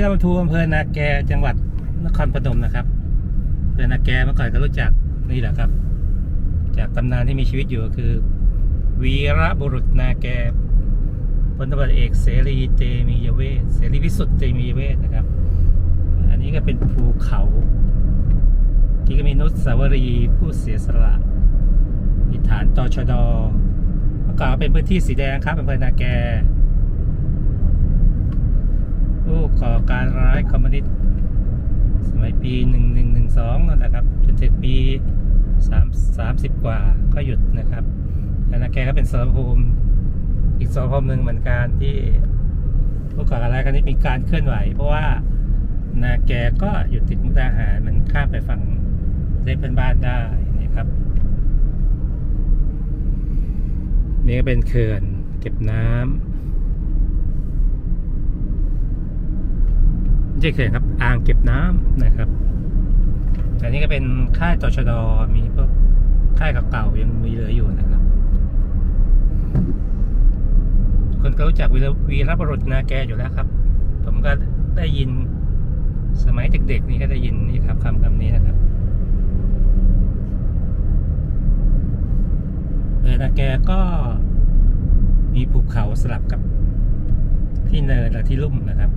นี้เรามาทัวร์อำเภอนาแกจังหวัดนครพนมนะครับอำเภอนาแกเมื่อก่อนก็รู้จักนี่แหละครับ จากตำนานที่มีชีวิตอยู่ก็คือ วีระบุรุษนาแกพลตำรวจเอกเสรีเตมียเวทเสรีพิสุทธิ์เตมียเวทนะครับ อันนี้ก็เป็นภูเขาที่ก็มีนุสาวรีผู้เสียสละมีฐานตชดเมื่อก่อนเป็นพื้นที่สีแดงครับอำเภอนาแก ผู้ก่อการร้ายคอมมิวนิสต์สมัยปี 1112นั่นแหละครับจนถึงปี3 30 กว่าก็หยุดนะครับแล้วนาแกก็เป็นสรภูมิอีกสรภูมิหนึ่งเหมือนกันที่ผู้ก่อการร้ายครั้งนี้มีการเคลื่อนไหว เพราะว่านาแกก็หยุดติดมุกดาหารมันข้ามไปฝั่งเทศเพื่อนบ้านได้นี่ครับนี่ก็เป็นเขื่อนเก็บน้ำ ไม่ใช่เขื่อนครับ อ่างเก็บน้ำนะครับอันนี้ก็เป็นค่ายตชดมีพวกค่ายเก่าๆยังมีเหลืออยู่นะครับคนก็รู้จักวีรวีรบุรุษนาแกอยู่แล้วครับ ผมก็ได้ยินสมัยเด็กๆนี่ก็ได้ยินนี่ครับคำคำนี้นะครับเออนาแกก็มีภูเขาสลับกับที่เนินและที่ลุ่มนะครับ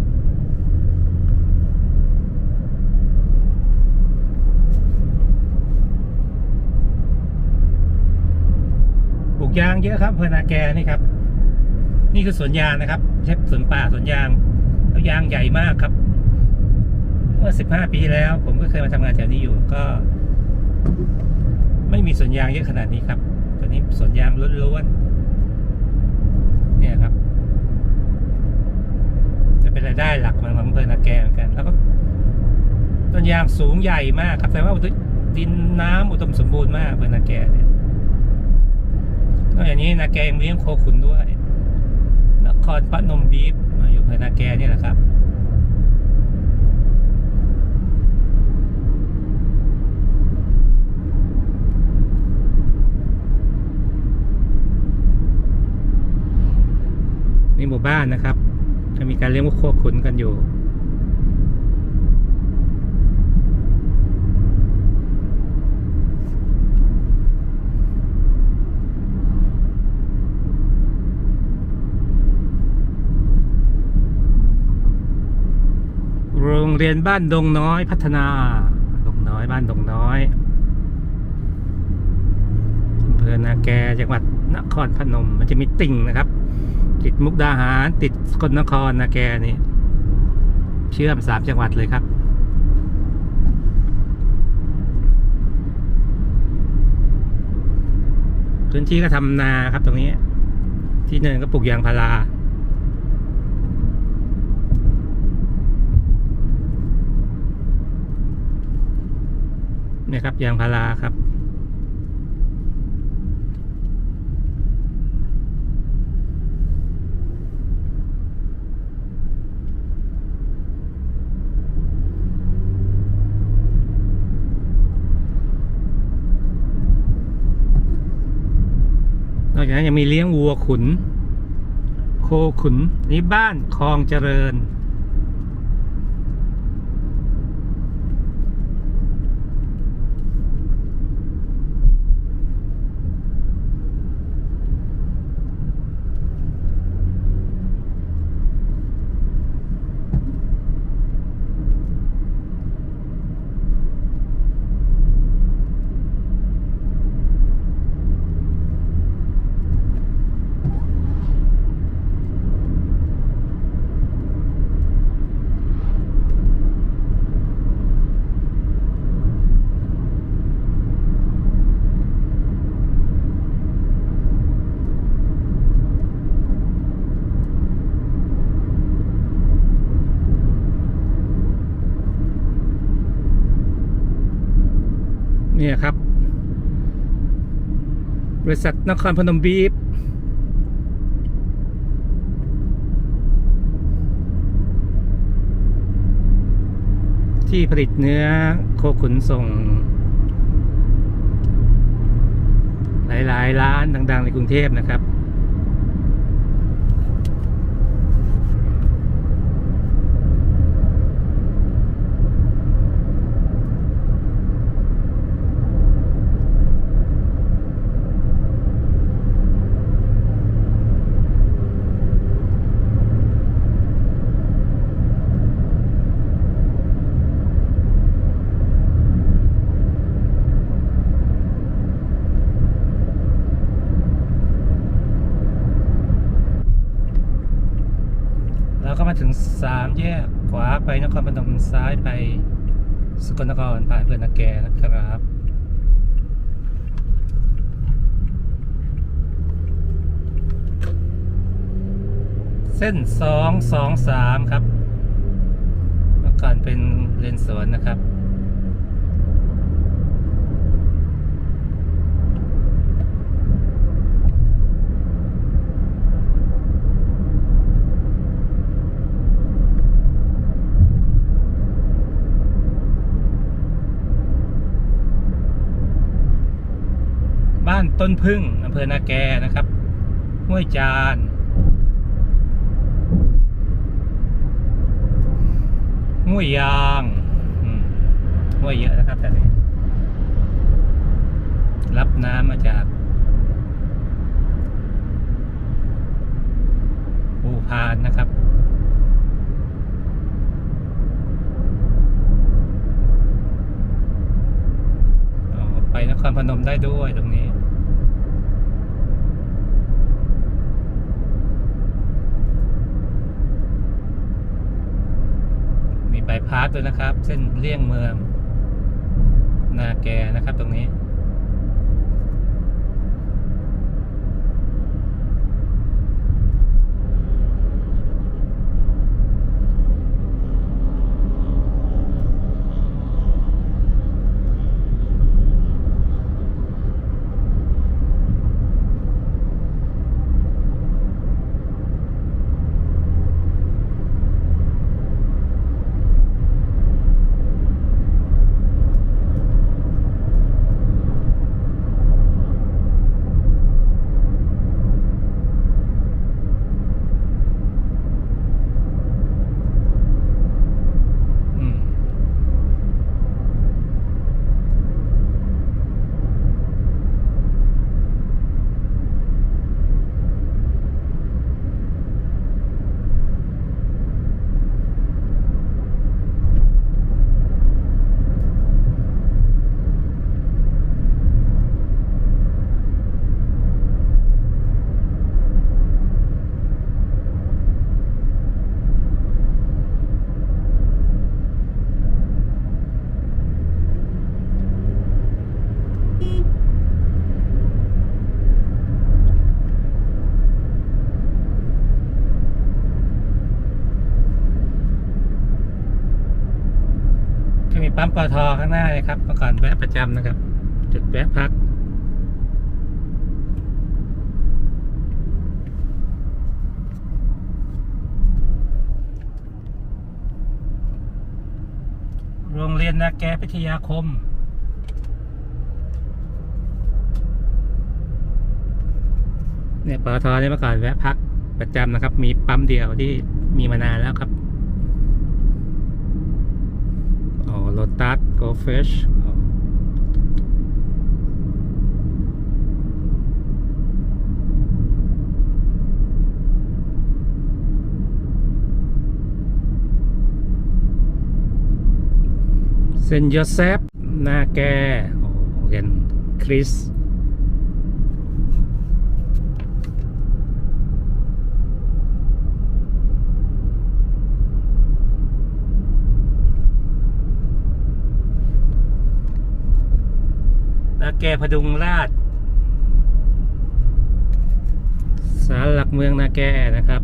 ปลูก ยางเยอะครับเพอนาแกนี่ครับ นี่คือสวนยางนะครับไม่ใช่สวนป่าสวนยางแล้วยางใหญ่มากครับ เมื่อ15ปีที่แล้ว ผมก็เคยมาทำงานแถวนี้อยู่ก็ ไม่มีสวนยางเยอะขนาดนี้ครับตอนนี้สวนยางล้วนๆเนี่ยครับ จะเป็นรายได้หลักของอำเภอนาแกเหมือนกัน แล้วก็ต้นยางสูงใหญ่มากครับแต่ว่าดินน้ำอุดมสมบูรณ์มากอำเภอนาแกเนี่ย นอกจากนี้นาแกยังเลี้ยงโคขุนด้วย นครพนมบีฟมาอยู่อำเภอนาแกนี่แหละครับนี่หมู่บ้านนะครับ จะมีการเลี้ยงโคขุนกันอยู่ โรงเรียนบ้านดงน้อยพัฒนาดงน้อยบ้านดงน้อยอำเภอนาแกจังหวัดนครพนม มันจะมีติ่งนะครับ ติดมุกดาหาร ติดสกลนครนาแกนี่เชื่อมสามจังหวัดเลยครับพื้นที่ก็ทำนาครับตรงนี้ ที่เนินก็ปลูกยางพารา เครับยางพาราครับ นอกจากนั้นยังมีเลี้ยงวัวขุน โคขุนนี่บ้านคลองเจริญ เนี่ยครับ บริษัทนครพนมบีบที่ผลิตเนื้อโคขุนส่ง หลาย ๆ ร้านดัง ๆ ในกรุงเทพนะครับ ขวา ไปนครพนมซ้ายไปสกลนครผ่านเพื่อนนาแกนะครับเส้นสองสองสามครับ เมื่อก่อนเป็นเลนสวนนะครับ บ้าน ต้นพึ่งอำเภอนาแกนะครับห้วยจานห้วยยางห้วยเยอะนะครับแต่นี้รับน้ำมาจากภูพานนะครับอ๋อไปนครพนมได้ด้วยตรงนี้ มีใบพัดด้วยนะครับ เส้นเลี่ยงเมือง นาแกนะครับตรงนี้ อืม ก็มี ปั๊มปตทข้างหน้าเลยครับเมื่อก่อนแวะประจำนะครับ จุดแวะพักโรงเรียนนาแกพิทยาคม เนี่ยปตทเนี่ยเมื่อก่อนแวะพักประจำนะครับ มีปั๊มเดียวที่มีมานานแล้วครับ อ๋อ โลตัสโกเฟชเซนโยเซฟนาแกโอ้เรียนคริส นา แกพดุงราชศาลหลักเมืองนาแกนะครับ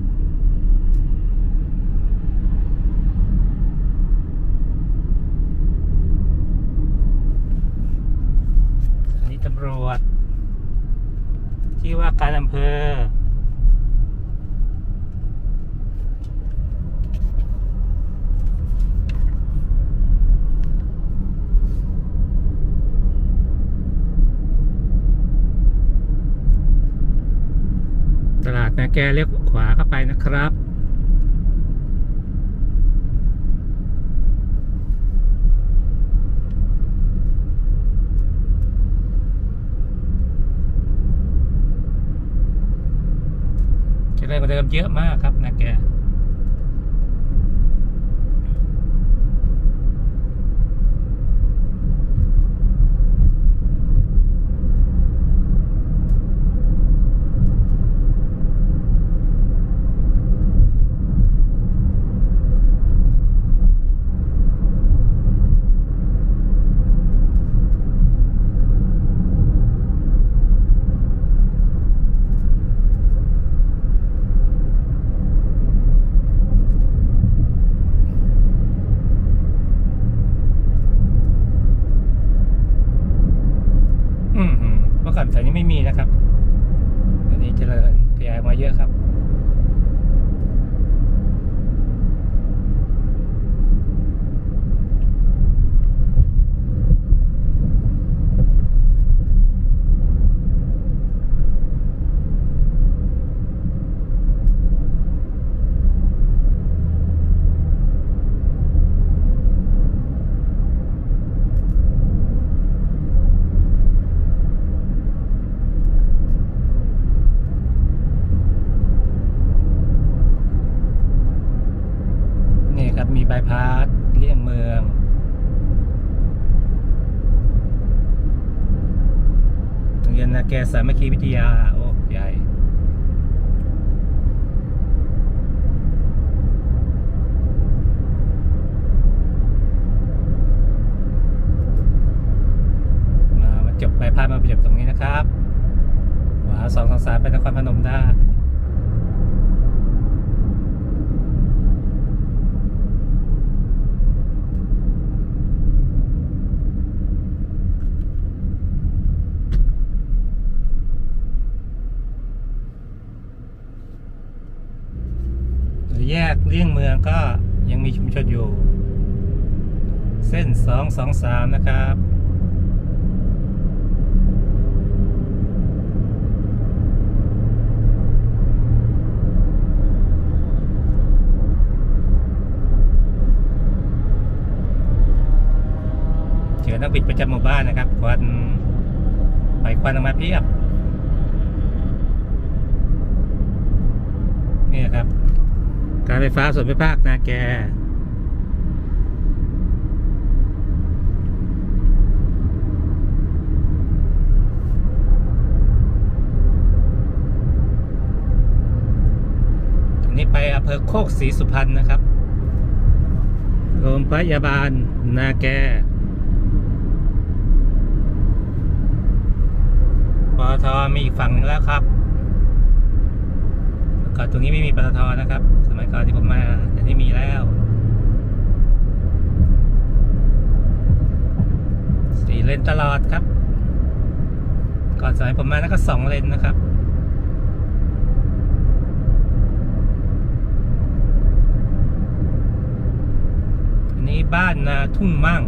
อันนี้ตำรวจ ที่ว่าการอำเภอ ตลาดนาแกเลี้ยวขวาเข้าไปนะครับจะได้กว่าเดิมเยอะมากครับนาแก ไม่มีนะครับอันนี้เจริญขยายมาเยอะครับ นี่ครับมีบายพาสเลี่ยงเมือง โรงเรียนนา แกสามัคคีวิทยา โอ้ ใหญ่ มามาจบบายพาสมาจบตรงนี้นะครับขวาสองสองสามไปนครพนมได้ แยกเลี่ยงเมืองก็ยังมีชุมชนอยู่ เส้นสองสองสามนะครับเจอนักบิดประจำหมู่บ้านนะครับควันปล่อยควันออกมาเพียบ นี่ครับ การไฟฟ้าส่วนภูมิภาคนาแกนี้ไปอำเภอโคกศรีสุพรรณนะครับ โรงพยาบาล นาแกปทมีอีกฝั่งหนึงแล้วครับ ก่อนตรงนี้ไม่มีปตทนะครับ สมัยก่อนที่ผมมาแต่นี่มีแล้ว สี่เลนตลอดครับ ก่อนสมัยผมมานั่นก็สองเลนนะครับอันนี้บ้านนาทุ่งมั่ง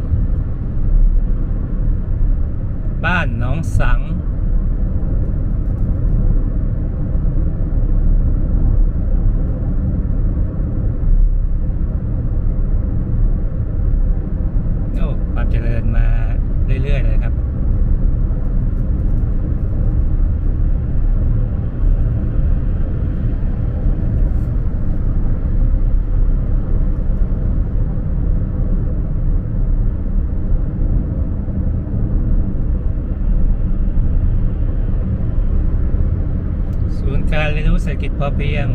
บ้านหนองสัง โอ้ความเจริญมาเรื่อย ๆ เลยครับ ศูนย์การเรียนรู้เศรษฐกิจพอเพียง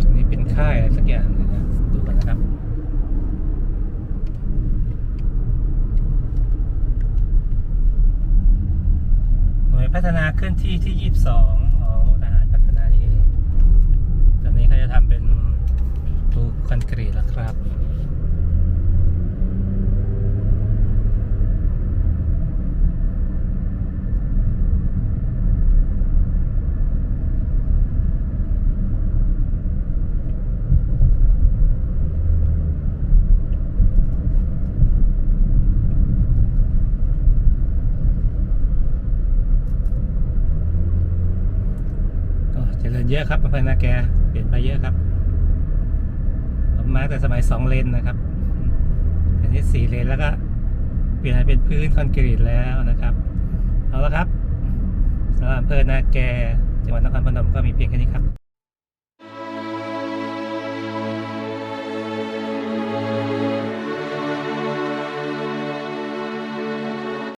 ตรงนี้เป็นค่ายอะไรสักอย่างหนึงนะดูกันนะครับ หน่วย พัฒนาเคลื่อนที่ที่ 22อ๋อทหารพัฒนานี่เองตอนนี้เขาจะทำเป็นตูคอนกรีตแล้วครับ ก็ เยอะครับอำเภอนาแกเปลี่ยนไปเยอะครับผมมาแต่สมัยสองเลนนะครับอันนี้สี่เลนแล้วก็เปลี่ยนเป็นพื้นคอนกรีตแล้วนะครับ เอาละครับสำหรับอำเภอนาแกจังหวัดนครพนมก็มีเพียงแค่นี้ครับ